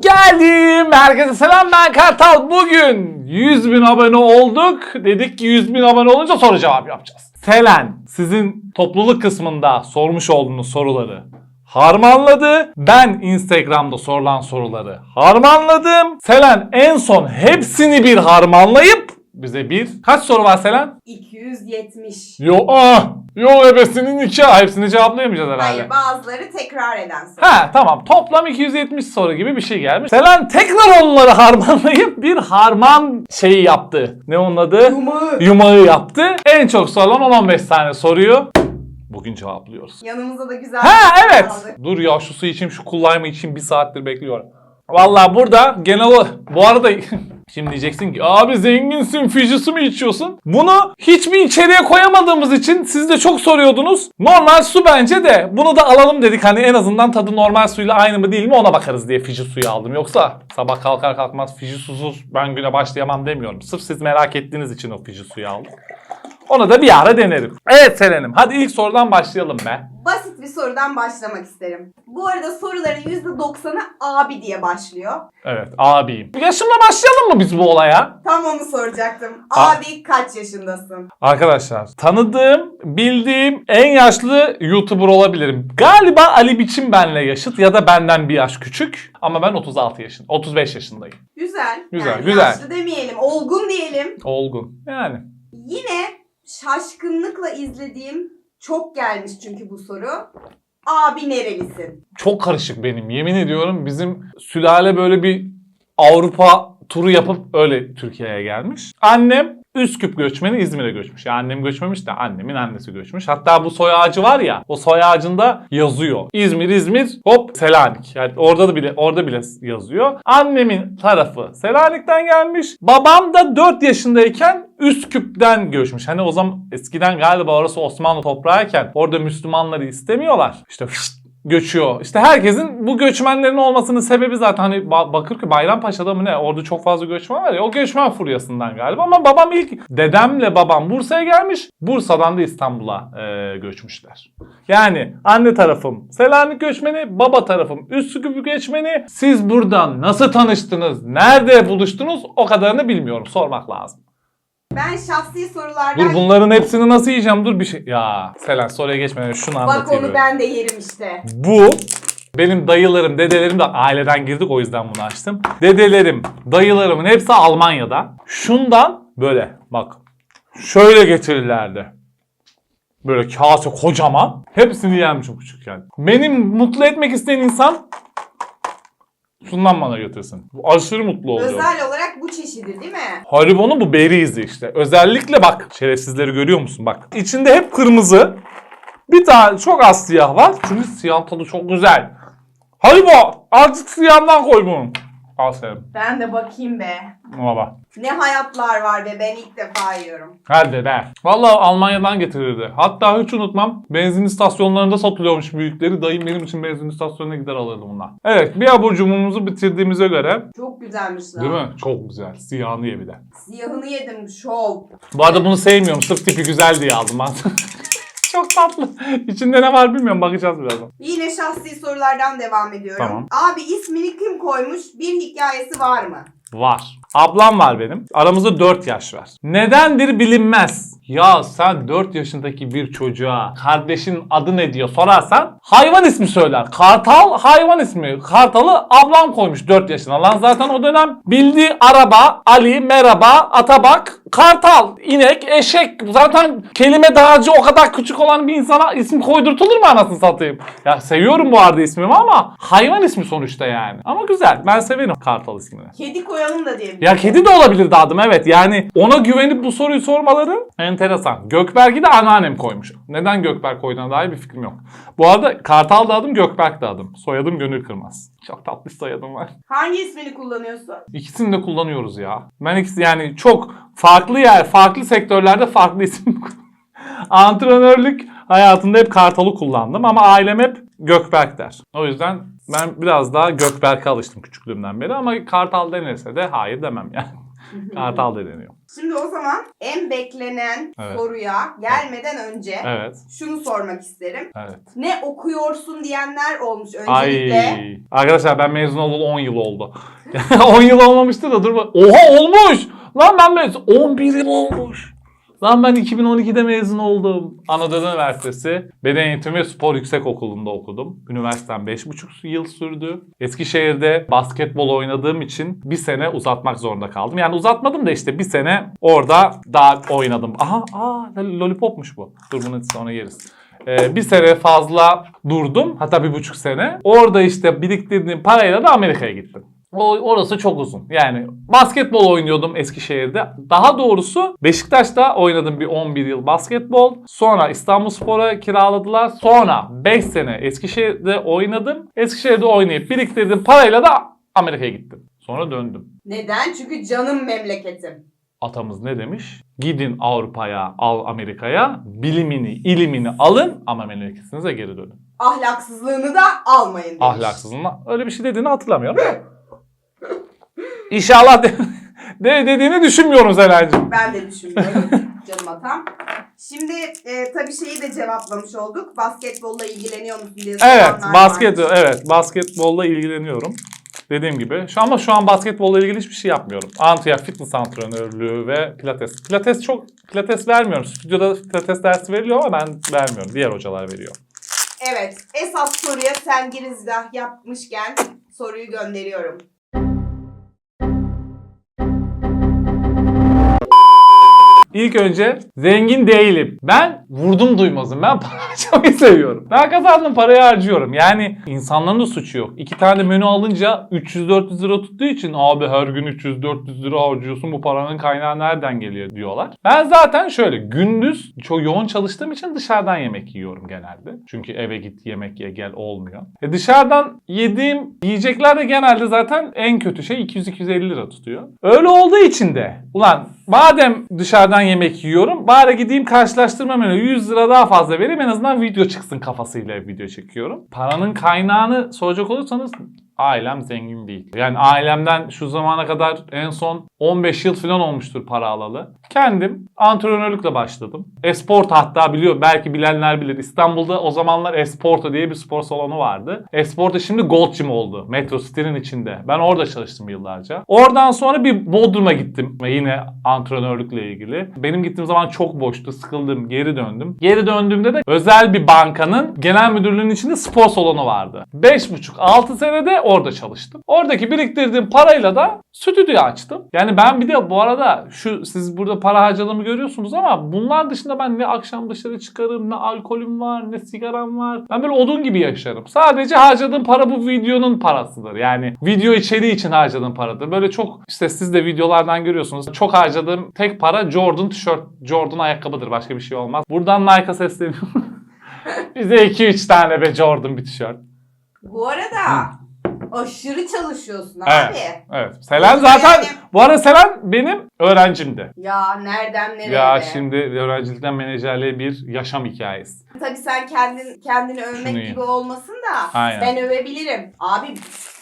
Geldim. Herkese selam ben Kartal. Bugün 100 bin abone olduk. Dedik ki 100 bin abone olunca soru cevap yapacağız. Selen sizin topluluk kısmında sormuş olduğunuz soruları harmanladı. Ben Instagram'da sorulan soruları harmanladım. Selen en son hepsini bir harmanlayıp bize bir... Kaç soru var Selen? 270. Yo ah! Yo ebesinin iki. Hepsini cevaplayamayacağız herhalde. Hayır bazıları tekrar eden soru. Ha tamam toplam 270 soru gibi bir şey gelmiş. Selen tekrar onları harmanlayıp bir harman şeyi yaptı. Ne onun adı? Yumağı. Yumağı yaptı. En çok sorulan 10-15 tane soruyu bugün cevaplıyoruz. Yanımıza da güzel Ha bir evet. aldık. Dur ya şu su içeyim şu kullayma içeyim bir saattir bekliyorum. Vallahi burada genel bu arada şimdi diyeceksin ki abi zenginsin fijisi mi içiyorsun? Bunu hiçbir içeriye koyamadığımız için siz de çok soruyordunuz. Normal su bence de bunu da alalım dedik hani en azından tadı normal suyla aynı mı değil mi ona bakarız diye fiji suyu aldım. Yoksa sabah kalkar kalkmaz fiji susuz ben güne başlayamam demiyorum. Sırf siz merak ettiğiniz için o fiji suyu aldım. Onu da bir ara denerim. Evet Selen'im hadi ilk sorudan başlayalım be. Basit bir sorudan başlamak isterim. Bu arada soruların %90'ı abi diye başlıyor. Evet abiyim. Yaşımla başlayalım mı biz bu olaya? Tam onu soracaktım. A- Abi kaç yaşındasın? Arkadaşlar tanıdığım, bildiğim en yaşlı YouTuber olabilirim. Galiba Ali Biçim benle yaşıt ya da benden bir yaş küçük. Ama ben 36 yaşın, 35 yaşındayım. Güzel. Güzel, yani güzel. Yaşlı demeyelim, olgun diyelim. Olgun. Yani. Yine şaşkınlıkla izlediğim çok gelmiş çünkü bu soru. Abi nerelisin? Çok karışık benim. Yemin ediyorum bizim sülale böyle bir Avrupa turu yapıp öyle Türkiye'ye gelmiş. Annem Üsküp göçmeni İzmir'e göçmüş. Yani annem göçmemiş de annemin annesi göçmüş. Hatta bu soy ağacı var ya o soy ağacında yazıyor. İzmir İzmir hop Selanik. Yani orada da bile orada bile yazıyor. Annemin tarafı Selanik'ten gelmiş. Babam da 4 yaşındayken Üsküp'ten göçmüş. Hani o zaman eskiden galiba orası Osmanlı toprağıyken orada Müslümanları istemiyorlar. İşte fışt göçüyor. İşte herkesin bu göçmenlerin olmasının sebebi zaten hani ba- Bakırköy Bayrampaşa'da mı ne orada çok fazla göçmen var ya o göçmen furyasından galiba ama babam ilk dedemle babam Bursa'ya gelmiş Bursa'dan da İstanbul'a e, göçmüşler. Yani anne tarafım Selanik göçmeni baba tarafım Üsküp göçmeni siz buradan nasıl tanıştınız nerede buluştunuz o kadarını bilmiyorum sormak lazım. Ben şahsi sorulardan... Dur bunların hepsini nasıl yiyeceğim dur bir şey ya Selen soruya geçmeden şunu Bak anlatayım. onu böyle. ben de yerim işte. Bu benim dayılarım, dedelerim de aileden girdik o yüzden bunu açtım. Dedelerim, dayılarımın hepsi Almanya'da. Şundan böyle bak şöyle getirirlerdi. Böyle kase kocaman. Hepsini yermişim küçükken. Benim mutlu etmek isteyen insan şundan bana götürsün. Bu aşırı mutlu oluyorum. Özel olarak bu çeşidi değil mi? Haribo'nun bu berizi işte. Özellikle bak şerefsizleri görüyor musun bak. İçinde hep kırmızı. Bir tane çok az siyah var. Çünkü siyah tadı çok güzel. Haribo azıcık siyahından koy bunu. Al sen. Ben de bakayım be. Baba. Ne hayatlar var be ben ilk defa yiyorum. Hadi be. Vallahi Almanya'dan getirirdi. Hatta hiç unutmam. Benzin istasyonlarında satılıyormuş büyükleri. Dayım benim için benzin istasyonuna gider alırdı bunlar. Evet bir abur cuburumuzu bitirdiğimize göre. Çok güzelmiş lan. Değil mi? Çok güzel. Siyahını ye bir de. Siyahını yedim şov. Bu arada bunu sevmiyorum. Sırf tipi güzel diye aldım ben. Çok tatlı. İçinde ne var bilmiyorum. Bakacağız birazdan. Yine şahsi sorulardan devam ediyorum. Tamam. Abi ismini kim koymuş? Bir hikayesi var mı? Var. Ablam var benim. Aramızda 4 yaş var. Nedendir bilinmez. Ya sen 4 yaşındaki bir çocuğa kardeşin adı ne diyor sorarsan hayvan ismi söyler. Kartal hayvan ismi. Kartalı ablam koymuş 4 yaşına. Lan zaten o dönem bildiği araba, Ali, merhaba, atabak, kartal, inek, eşek. Zaten kelime dağarcığı o kadar küçük olan bir insana isim koydurtulur mu anasını satayım? Ya seviyorum bu arada ismimi ama hayvan ismi sonuçta yani. Ama güzel. Ben severim kartal ismini. Kedi koyalım da diyebilirim. Ya kedi de olabilirdi adım evet. Yani ona güvenip bu soruyu sormaları enteresan. Gökberk'i de anneannem koymuş. Neden Gökberk koyduğuna dair bir fikrim yok. Bu arada Kartal da adım, Gökberk de adım. Soyadım Gönül Kırmaz. Çok tatlı soyadım var. Hangi ismini kullanıyorsun? İkisini de kullanıyoruz ya. Ben ikisi yani çok farklı yer, farklı sektörlerde farklı isim Antrenörlük hayatında hep Kartal'ı kullandım ama ailem hep Gökberk der. O yüzden ben biraz daha Gökberk'e alıştım küçüklüğümden beri ama Kartal denirse de hayır demem yani. Kartal da deniyor. Şimdi o zaman en beklenen Evet. soruya gelmeden önce Evet. şunu sormak isterim. Evet. Ne okuyorsun diyenler olmuş öncelikle. Ay. Arkadaşlar ben mezun olalı 10 yıl oldu. 10 yıl olmamıştı da dur bak. Oha olmuş. Lan ben mezun. 11 yıl olmuş. Lan ben 2012'de mezun oldum. Anadolu Üniversitesi Beden Eğitimi ve Spor Yüksekokulu'nda okudum. Üniversitem 5,5 yıl sürdü. Eskişehir'de basketbol oynadığım için bir sene uzatmak zorunda kaldım. Yani uzatmadım da işte bir sene orada daha oynadım. Aha, aa, lollipopmuş bu. Dur bunu sonra yeriz. Ee, bir sene fazla durdum. Hatta bir buçuk sene. Orada işte biriktirdiğim parayla da Amerika'ya gittim. O, orası çok uzun. Yani basketbol oynuyordum Eskişehir'de. Daha doğrusu Beşiktaş'ta oynadım bir 11 yıl basketbol. Sonra İstanbulspor'a kiraladılar. Sonra 5 sene Eskişehir'de oynadım. Eskişehir'de oynayıp biriktirdiğim parayla da Amerika'ya gittim. Sonra döndüm. Neden? Çünkü canım memleketim. Atamız ne demiş? Gidin Avrupa'ya, al Amerika'ya, bilimini, ilimini alın ama memleketinize geri dönün. Ahlaksızlığını da almayın demiş. Ahlaksızlığına öyle bir şey dediğini hatırlamıyorum. İnşallah de, de- dediğini düşünmüyorum Zeynep'ciğim. Ben de düşünmüyorum canım atam. Şimdi e, tabii şeyi de cevaplamış olduk. Basketbolla ilgileniyor musun diye Evet, soranlar basket varmış. evet basketbolla ilgileniyorum. Dediğim gibi. Şu ama şu an basketbolla ilgili hiçbir şey yapmıyorum. Antiya fitness antrenörlüğü ve pilates. Pilates çok pilates vermiyorum. Stüdyoda pilates dersi veriliyor ama ben vermiyorum. Diğer hocalar veriyor. Evet, esas soruya sen girizgah yapmışken soruyu gönderiyorum. İlk önce zengin değilim. Ben vurdum duymazım. Ben para harcamayı seviyorum. Ben kazandım parayı harcıyorum. Yani insanların da suçu yok. İki tane menü alınca 300-400 lira tuttuğu için abi her gün 300-400 lira harcıyorsun bu paranın kaynağı nereden geliyor diyorlar. Ben zaten şöyle gündüz çok yoğun çalıştığım için dışarıdan yemek yiyorum genelde. Çünkü eve git yemek ye gel olmuyor. E dışarıdan yediğim yiyecekler de genelde zaten en kötü şey 200-250 lira tutuyor. Öyle olduğu için de ulan madem dışarıdan yemek yiyorum. Bari gideyim karşılaştırma menü. 100 lira daha fazla vereyim. En azından video çıksın kafasıyla video çekiyorum. Paranın kaynağını soracak olursanız ailem zengin değil. Yani ailemden şu zamana kadar en son 15 yıl falan olmuştur para alalı. Kendim antrenörlükle başladım. Esport hatta biliyor belki bilenler bilir. İstanbul'da o zamanlar Esporto diye bir spor salonu vardı. Esporto şimdi Gold Gym oldu. Metro City'nin içinde. Ben orada çalıştım yıllarca. Oradan sonra bir Bodrum'a gittim yine antrenörlükle ilgili. Benim gittiğim zaman çok boştu. Sıkıldım. Geri döndüm. Geri döndüğümde de özel bir bankanın genel müdürlüğünün içinde spor salonu vardı. 5,5-6 senede orada çalıştım. Oradaki biriktirdiğim parayla da stüdyo açtım. Yani ben bir de bu arada şu siz burada para harcadığımı görüyorsunuz ama bunlar dışında ben ne akşam dışarı çıkarım, ne alkolüm var, ne sigaram var. Ben böyle odun gibi yaşarım. Sadece harcadığım para bu videonun parasıdır. Yani video içeriği için harcadığım paradır. Böyle çok işte siz de videolardan görüyorsunuz. Çok harcadığım tek para Jordan tişört, Jordan ayakkabıdır. Başka bir şey olmaz. Buradan Nike'a sesleniyorum. Bize 2-3 tane be Jordan bir tişört. Bu arada aşırı çalışıyorsun abi. Evet. Evet. Selen zaten bu arada Selen benim öğrencimdi. Ya nereden nereye Ya be? şimdi öğrencilikten menajerliğe bir yaşam hikayesi. Tabii sen kendin kendini övmek Şunu gibi olmasın da Aynen. ben övebilirim. Abi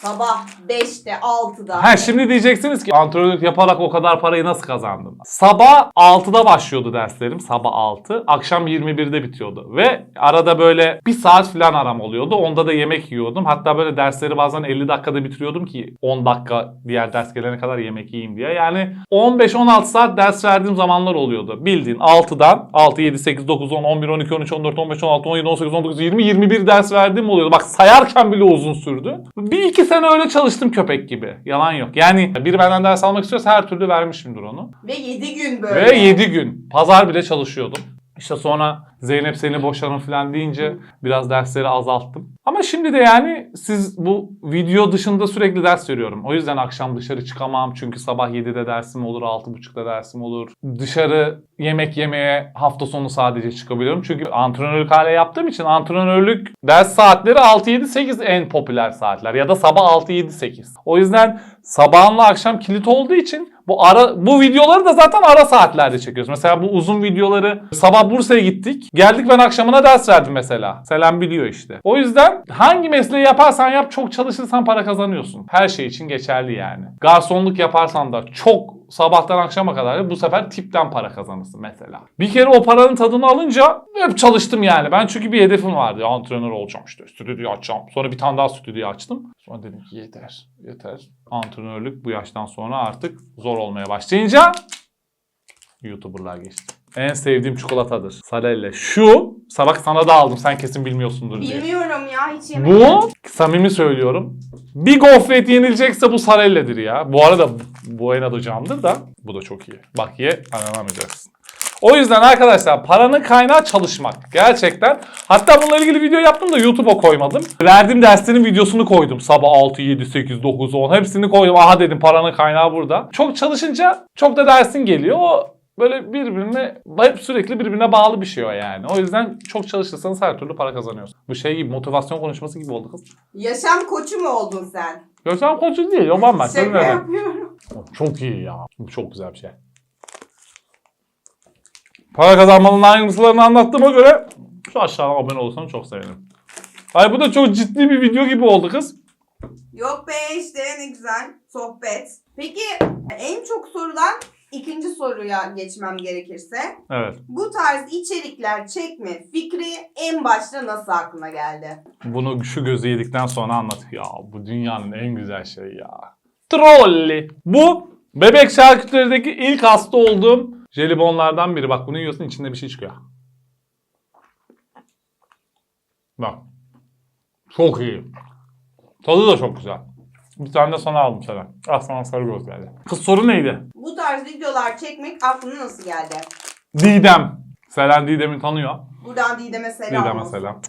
sabah 5'te 6'da. Ha şimdi diyeceksiniz ki antrenörlük yaparak o kadar parayı nasıl kazandın? Sabah 6'da başlıyordu derslerim. Sabah 6. Akşam 21'de bitiyordu. Ve arada böyle bir saat falan aram oluyordu. Onda da yemek yiyordum. Hatta böyle dersleri bazen 50 dakikada bitiriyordum ki 10 dakika diğer ders gelene kadar yemek yiyeyim diye. Yani 15-16 saat ders verdiğim zamanlar oluyordu. Bildiğin 6'dan 6, 7, 8, 9, 10, 11, 12, 13, 14, 15, 16, 17, 18, 19, 20, 21 ders verdiğim oluyordu. Bak sayarken bile uzun sürdü. Bir iki sene öyle çalıştım köpek gibi. Yalan yok. Yani biri benden ders almak istiyorsa her türlü vermişimdir onu. Ve 7 gün böyle. Ve 7 gün. Pazar bile çalışıyordum. İşte sonra Zeynep seni boşanın falan deyince biraz dersleri azalttım. Ama şimdi de yani siz bu video dışında sürekli ders veriyorum. O yüzden akşam dışarı çıkamam. Çünkü sabah 7'de dersim olur, 6.30'da dersim olur. Dışarı yemek yemeye hafta sonu sadece çıkabiliyorum. Çünkü antrenörlük hale yaptığım için antrenörlük ders saatleri 6-7-8 en popüler saatler. Ya da sabah 6-7-8. O yüzden sabahınla akşam kilit olduğu için bu ara bu videoları da zaten ara saatlerde çekiyoruz. Mesela bu uzun videoları sabah Bursa'ya gittik. Geldik ben akşamına ders verdim mesela. Selam biliyor işte. O yüzden hangi mesleği yaparsan yap çok çalışırsan para kazanıyorsun. Her şey için geçerli yani. Garsonluk yaparsan da çok sabahtan akşama kadar bu sefer tipten para kazanırsın mesela. Bir kere o paranın tadını alınca hep çalıştım yani. Ben çünkü bir hedefim vardı. Antrenör olacağım işte. Stüdyo açacağım. Sonra bir tane daha stüdyo açtım. Sonra dedim ki yeter. Yeter. Antrenörlük bu yaştan sonra artık zor olmaya başlayınca YouTuber'lar geçti. En sevdiğim çikolatadır. Sarelle. Şu, sabah sana da aldım. Sen kesin bilmiyorsundur diye. Bilmiyorum ya hiç yemedim. Bu samimi söylüyorum. Bir gofret yenilecekse bu sarelledir ya. Bu arada Buena da camdır da bu da çok iyi. Bak ye anlamayacaksın. O yüzden arkadaşlar paranın kaynağı çalışmak. Gerçekten. Hatta bununla ilgili video yaptım da YouTube'a koymadım. Verdiğim derslerin videosunu koydum. Sabah 6, 7, 8, 9, 10 hepsini koydum. Aha dedim paranın kaynağı burada. Çok çalışınca çok da dersin geliyor. O böyle birbirine hep sürekli birbirine bağlı bir şey o yani. O yüzden çok çalışırsanız her türlü para kazanıyorsun. Bu şey gibi motivasyon konuşması gibi oldu kız. Yaşam koçu mu oldun sen? Görsem koçu değil o bambaşka Şaka adam. yapıyorum. Çok iyi ya. Çok güzel bir şey. Para kazanmanın ayrıntılarını anlattığıma göre şu aşağıdan abone olursan çok sevinirim. Ay bu da çok ciddi bir video gibi oldu kız. Yok be işte ne güzel sohbet. Peki en çok sorulan ikinci soruya geçmem gerekirse. Evet. Bu tarz içerikler çekme fikri en başta nasıl aklına geldi? Bunu şu gözü yedikten sonra anlat. Ya bu dünyanın en güzel şeyi ya. Trolli. Bu bebek şarküterideki ilk hasta olduğum jelibonlardan biri. Bak bunu yiyorsun içinde bir şey çıkıyor. Bak. Çok iyi. Tadı da çok güzel. Bir tane de sana aldım sana. Aslan sarı göz geldi. Kız soru neydi? Bu tarz videolar çekmek aklına nasıl geldi? Didem. Selen Didem'i tanıyor. Buradan Didem'e selam Didem'e olsun. selam.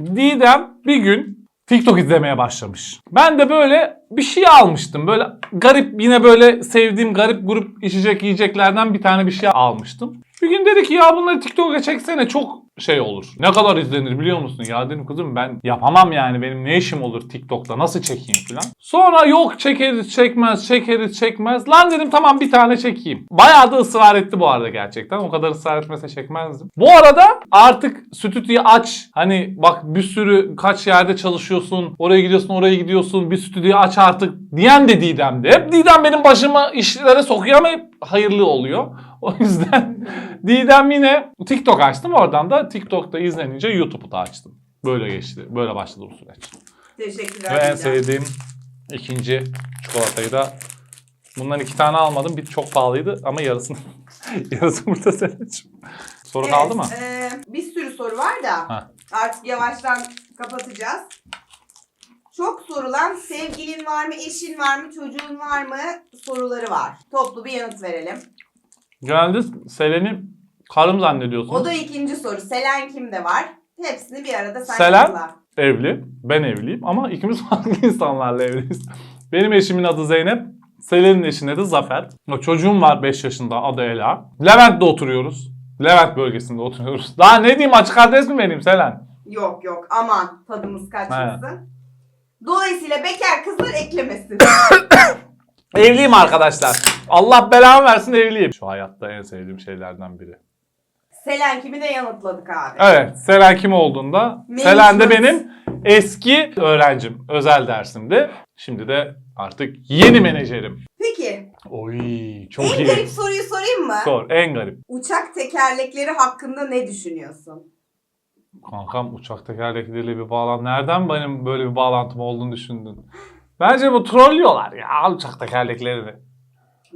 Didem bir gün TikTok izlemeye başlamış. Ben de böyle bir şey almıştım. Böyle garip yine böyle sevdiğim garip grup içecek yiyeceklerden bir tane bir şey almıştım. Bir gün dedi ki ya bunları TikTok'a çeksene çok şey olur. Ne kadar izlenir biliyor musun? Ya dedim kızım ben yapamam yani benim ne işim olur TikTok'ta nasıl çekeyim falan. Sonra yok çekeriz çekmez çekeriz çekmez. Lan dedim tamam bir tane çekeyim. Bayağı da ısrar etti bu arada gerçekten. O kadar ısrar etmese çekmezdim. Bu arada artık stüdyoyu aç. Hani bak bir sürü kaç yerde çalışıyorsun. Oraya gidiyorsun oraya gidiyorsun. Bir stüdyoyu aç artık diyen de Didem'di. Hep Didem benim başıma işlere sokuyor ama hep hayırlı oluyor. O yüzden Didem yine TikTok açtım. Oradan da TikTok'ta izlenince YouTube'u da açtım. Böyle geçti. Böyle başladı bu süreç. Teşekkürler. Ve en Didem. sevdiğim ikinci çikolatayı da bundan iki tane almadım. Bir çok pahalıydı ama yarısını yarısı burada için. Soru kaldı mı? Evet, e, bir sürü soru var da Ha. artık yavaştan kapatacağız. Çok sorulan sevgilin var mı, eşin var mı, çocuğun var mı soruları var. Toplu bir yanıt verelim. Genelde Selen'i karım zannediyorsun. O da ikinci soru. Selen kimde var? Hepsini bir arada sen Selen? cevapla. Evli. Ben evliyim ama ikimiz farklı insanlarla evliyiz. Benim eşimin adı Zeynep. Selen'in eşinin adı Zafer. Çocuğum var 5 yaşında adı Ela. Levent'te oturuyoruz. Levent bölgesinde oturuyoruz. Daha ne diyeyim açık adres mi vereyim Selen? Yok yok aman tadımız kaçmasın. Dolayısıyla bekar kızlar eklemesin. Evliyim arkadaşlar. Allah belamı versin evliyim. Şu hayatta en sevdiğim şeylerden biri. Selen kimi de yanıtladık abi. Evet, Selen kim olduğunda? Management. Selen de benim eski öğrencim, özel dersimde. Şimdi de artık yeni menajerim. Peki Oy, çok en iyi. garip soruyu sorayım mı? Sor, en garip. Uçak tekerlekleri hakkında ne düşünüyorsun? Kankam uçak tekerlekleriyle bir bağlantı. Nereden benim böyle bir bağlantım olduğunu düşündün? Bence bu trollüyorlar ya uçak tekerleklerini.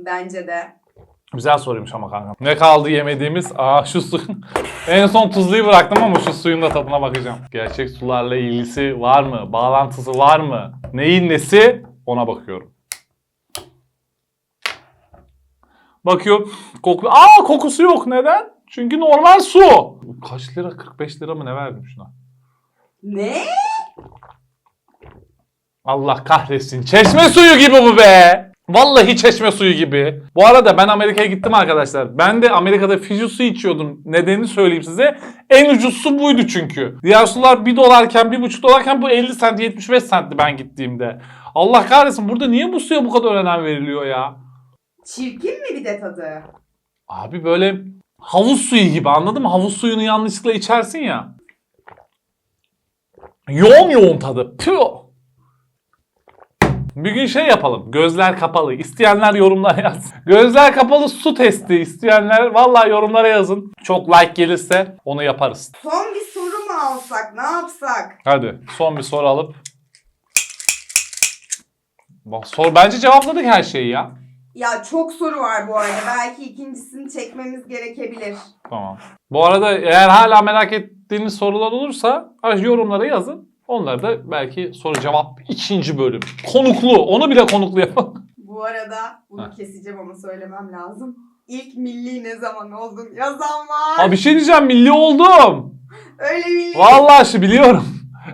Bence de. Güzel soruymuş ama kankam. Ne kaldı yemediğimiz? Aa şu su. en son tuzluyu bıraktım ama şu suyun da tadına bakacağım. Gerçek sularla ilgisi var mı? Bağlantısı var mı? Neyin nesi? Ona bakıyorum. Bakıyor. Koku. Aa kokusu yok. Neden? Çünkü normal su. Kaç lira? 45 lira mı ne verdim şuna? Ne? Allah kahretsin. Çeşme suyu gibi bu be. Vallahi çeşme suyu gibi. Bu arada ben Amerika'ya gittim arkadaşlar. Ben de Amerika'da Fiji su içiyordum. Nedenini söyleyeyim size. En ucuz su buydu çünkü. Diğer sular 1 dolarken 1,5 dolarken bu 50 sent 75 sentti ben gittiğimde. Allah kahretsin burada niye bu suya bu kadar önem veriliyor ya? Çirkin mi bir de tadı? Abi böyle havuz suyu gibi anladın mı? Havuz suyunu yanlışlıkla içersin ya. Yoğun yoğun tadı. Püh. Bir gün şey yapalım. Gözler kapalı. İsteyenler yorumlara yazsın. Gözler kapalı su testi isteyenler vallahi yorumlara yazın. Çok like gelirse onu yaparız. Son bir soru mu alsak? Ne yapsak? Hadi son bir soru alıp. Bak sor bence cevapladık her şeyi ya. Ya çok soru var bu arada. Belki ikincisini çekmemiz gerekebilir. Tamam. Bu arada eğer hala merak ettiğiniz sorular olursa yorumlara yazın. Onları da belki soru cevap ikinci bölüm. Konuklu. Onu bile konuklu yapalım. Bu arada bunu Heh. keseceğim ama söylemem lazım. İlk milli ne zaman oldum yazan var. Ha bir şey diyeceğim milli oldum. Öyle milli. Vallahi biliyorum.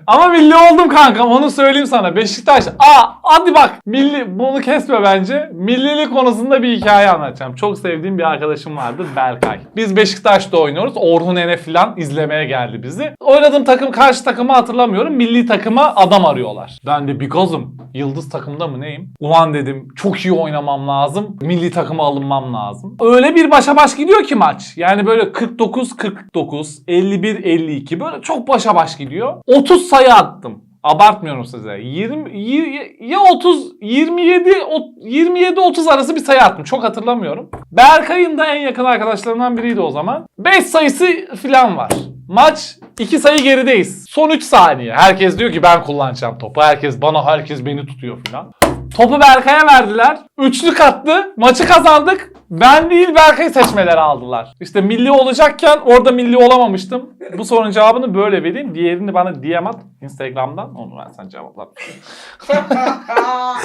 Ama milli oldum kankam onu söyleyeyim sana. Beşiktaş. Aa hadi bak. Milli bunu kesme bence. Millilik konusunda bir hikaye anlatacağım. Çok sevdiğim bir arkadaşım vardı Berkay. Biz Beşiktaş'ta oynuyoruz. Orhun Ene falan izlemeye geldi bizi. Oynadığım takım karşı takımı hatırlamıyorum. Milli takıma adam arıyorlar. Ben de bir gazım. Yıldız takımda mı neyim? Ulan dedim çok iyi oynamam lazım. Milli takıma alınmam lazım. Öyle bir başa baş gidiyor ki maç. Yani böyle 49-49, 51-52 böyle çok başa baş gidiyor. 30 sayı attım. Abartmıyorum size. 20 y- ya 30 27 o- 27 30 arası bir sayı attım. Çok hatırlamıyorum. Berkay'ın da en yakın arkadaşlarından biriydi o zaman. 5 sayısı falan var. Maç 2 sayı gerideyiz. Son 3 saniye. Herkes diyor ki ben kullanacağım topu. Herkes bana herkes beni tutuyor falan. Topu Berkay'a verdiler. Üçlük attı. Maçı kazandık. Ben değil Berkay'ı seçmeleri aldılar. İşte milli olacakken orada milli olamamıştım. Bu sorunun cevabını böyle vereyim. Diğerini bana DM at Instagram'dan. Onu ben sen cevapla.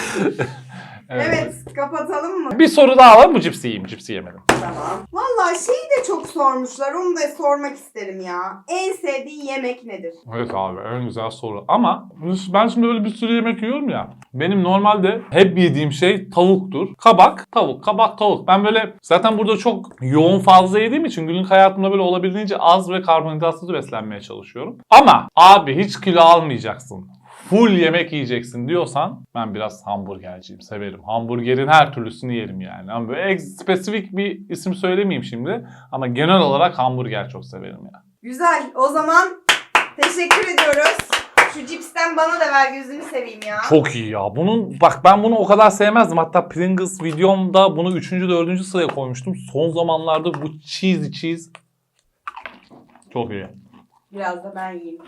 evet kapatalım mı? Bir soru daha var. Bu cipsi yiyeyim. Cipsi yemedim. Tamam. Valla şeyi de çok sormuşlar. Onu da sormak isterim ya. En sevdiğin yemek nedir? Evet abi en güzel soru. Ama ben şimdi öyle bir sürü yemek yiyorum ya. Benim normalde hep yediğim şey tavuktur. Kabak, tavuk, kabak, tavuk. Ben böyle zaten burada çok yoğun fazla yediğim için günlük hayatımda böyle olabildiğince az ve karbonhidratsız beslenmeye çalışıyorum. Ama abi hiç kilo almayacaksın. Full yemek yiyeceksin diyorsan ben biraz hamburgerciyim. Severim. Hamburgerin her türlüsünü yerim yani. Ama böyle spesifik bir isim söylemeyeyim şimdi. Ama genel olarak hamburger çok severim ya. Güzel. O zaman teşekkür ediyoruz. Şu cipsten bana da ver gözünü seveyim ya. Çok iyi ya. Bunun bak ben bunu o kadar sevmezdim. Hatta Pringles videomda bunu 3. 4. sıraya koymuştum. Son zamanlarda bu cheesy cheese çok iyi. Biraz da ben yiyeyim.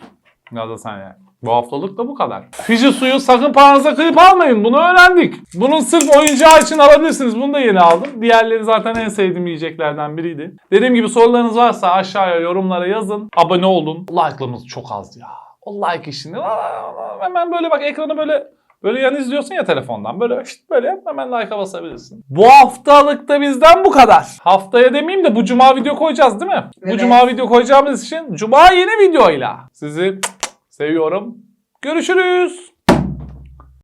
Biraz da sen ya. Bu haftalık da bu kadar. Fiji suyu sakın paranıza kıyıp almayın. Bunu öğrendik. Bunun sırf oyuncağı için alabilirsiniz. Bunu da yeni aldım. Diğerleri zaten en sevdiğim yiyeceklerden biriydi. Dediğim gibi sorularınız varsa aşağıya yorumlara yazın. Abone olun. Like'larımız çok az ya. O like işini hemen böyle bak ekranı böyle Böyle yan izliyorsun ya telefondan. Böyle işte böyle hemen like'a basabilirsin. Bu haftalık da bizden bu kadar. Haftaya demeyeyim de bu cuma video koyacağız değil mi? Bu Evet. cuma video koyacağımız için cuma yeni videoyla sizi seviyorum. Görüşürüz.